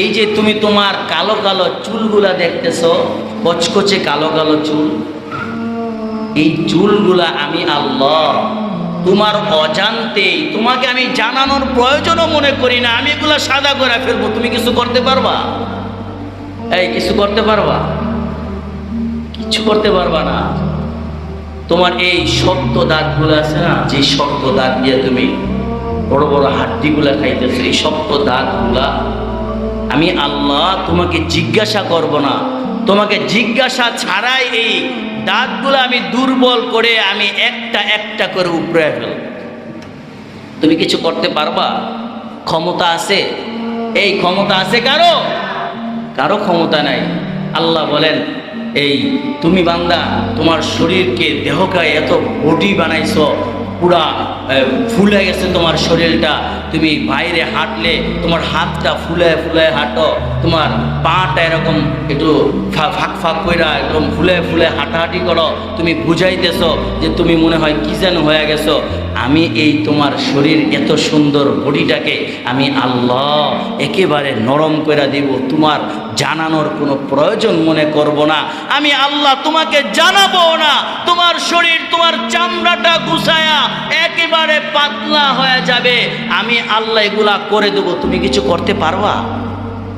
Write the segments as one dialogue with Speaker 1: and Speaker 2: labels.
Speaker 1: এই যে তুমি তোমার কালো কালো চুলগুলা দেখতেছ কচকচে কালো কালো চুল, এই চুলগুলা আমি আল্লাহ, তোমার অজান্তেই, তোমাকে আমি জানানোর প্রয়োজনও মনে করি না, আমি এগুলা সাদা করে ফেলব, তুমি কিছু করতে পারবা? এই, কিছু করতে পারবা? কিছু করতে পারবা না। তোমার এই শক্ত দাঁতগুলো আছে না, যে শক্ত দাঁত দিয়ে তুমি বড় বড় হাড্ডিগুলা খাইতেছো, এই শক্ত দাঁতগুলা আমি আল্লাহ তোমাকে জিজ্ঞাসা করব না। তোমাকে জিজ্ঞাসা ছাড়াই এই দাঁতগুলো আমি দুর্বল করে আমি একটা একটা করে উপরে ফেলব। তুমি কিছু করতে পারবা? ক্ষমতা আছে? এই ক্ষমতা আছে কারও? কারও ক্ষমতা নাই। আল্লাহ বলেন, এই তুমি বান্দা, তোমার শরীরকে দেহকে এত বডি বানাইছ, পুরা ফুলে গেছে তোমার শরীরটা। তুমি বাইরে হাঁটলে তোমার হাতটা ফুলে ফুলে হাঁটো, তোমার পাটা এরকম একটু ফাঁক ফাঁক কইরা একদম ফুলে ফুলে হাঁটাহাঁটি করো। তুমি বুঝাইতেছো যে তুমি মনে হয় কি যেন হয়ে গেছো। আমি এই তোমার শরীর এত সুন্দর বডিটাকে আমি আল্লাহ একেবারে নরম করে দিব। তোমার জানানোর কোনো প্রয়োজন মনে করব না। আমি আল্লাহ তোমাকে জানাব না। তোমার শরীর, তোমার চামড়াটা গুছায়া একেবারে পাতলা হয়ে যাবে, আমি আল্লাহ এগুলা করে দেবো। তুমি কিছু করতে পারবা?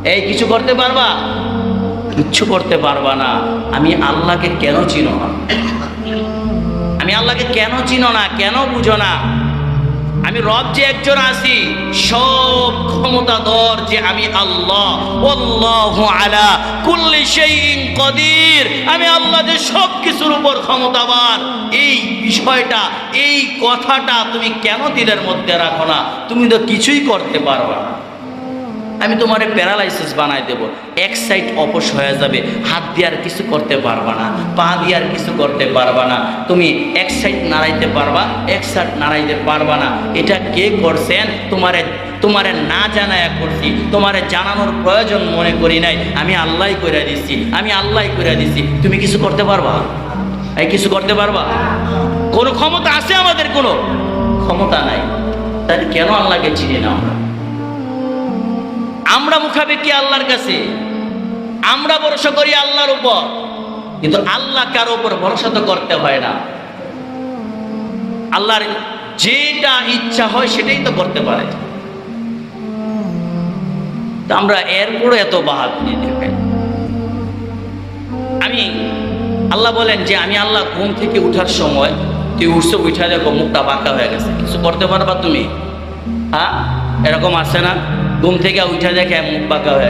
Speaker 1: এই, কিছু করতে পারবা? কিচ্ছু করতে পারবা না। আমি আল্লাহকে কেন চিনো না? আমি আল্লাহকে কেন চিনো না? কেন বুঝো না? আমি রব যে একজন আছি, সব ক্ষমতাধর যে আমি আল্লাহ। আল্লাহু আলা কুল্লি শাইইন কদির। আমি আল্লাহ যে সব কিছুর উপর ক্ষমতাবান। এই বিষয়টা, এই কথাটা তুমি কেন দিলের মধ্যে রাখো না? তুমি তো কিছুই করতে পারবা না। আমি তোমার প্যারালাইসিস বানাই দেব। এক সাইড অপস হয়ে যাবে। হাত দিয়ে আর কিছু করতে পারবা না। পা দিয়ে আর কিছু করতে পারবা না। তুমি এক সাইড নাড়াইতে পারবা, এক সাইড নাড়াইতে পারবা না। এটা কে করছেন? তোমারে তোমারে না জানায় করছি। তোমারে জানানোর প্রয়োজন মনে করি নাই। আমি আল্লাহ করে দিচ্ছি আমি আল্লাহ করে দিচ্ছি তুমি কিছু করতে পারবা? এই কিছু করতে পারবা? কোনো ক্ষমতা আছে আমাদের কোনো? ক্ষমতা নাই। তাহলে কেন আল্লাহকে চিনি না আমরা? আমরা মুখাপেক্ষি আল্লাহর কাছে? আমরা ভরসা করি আল্লাহর উপর। কিন্তু আল্লাহ কারও উপর ভরসা তো করতে হয় না। আল্লাহর যেটা ইচ্ছা হয় সেটাই তো করতে পারে। আমরা এরপরও এত বাহাদুরি দেখাই। আমি, আল্লাহ বলেন যে আমি আল্লাহ ঘুম থেকে উঠার সময় তুই উঠছো, উঠা দেখো, মুখটা বাঁকা হয়ে গেছে। কিছু করতে পারবা তুমি? হ্যাঁ? এরকম আছে না? ঘুম থেকে উঠা দেখে মুখ বাঁকা হয়ে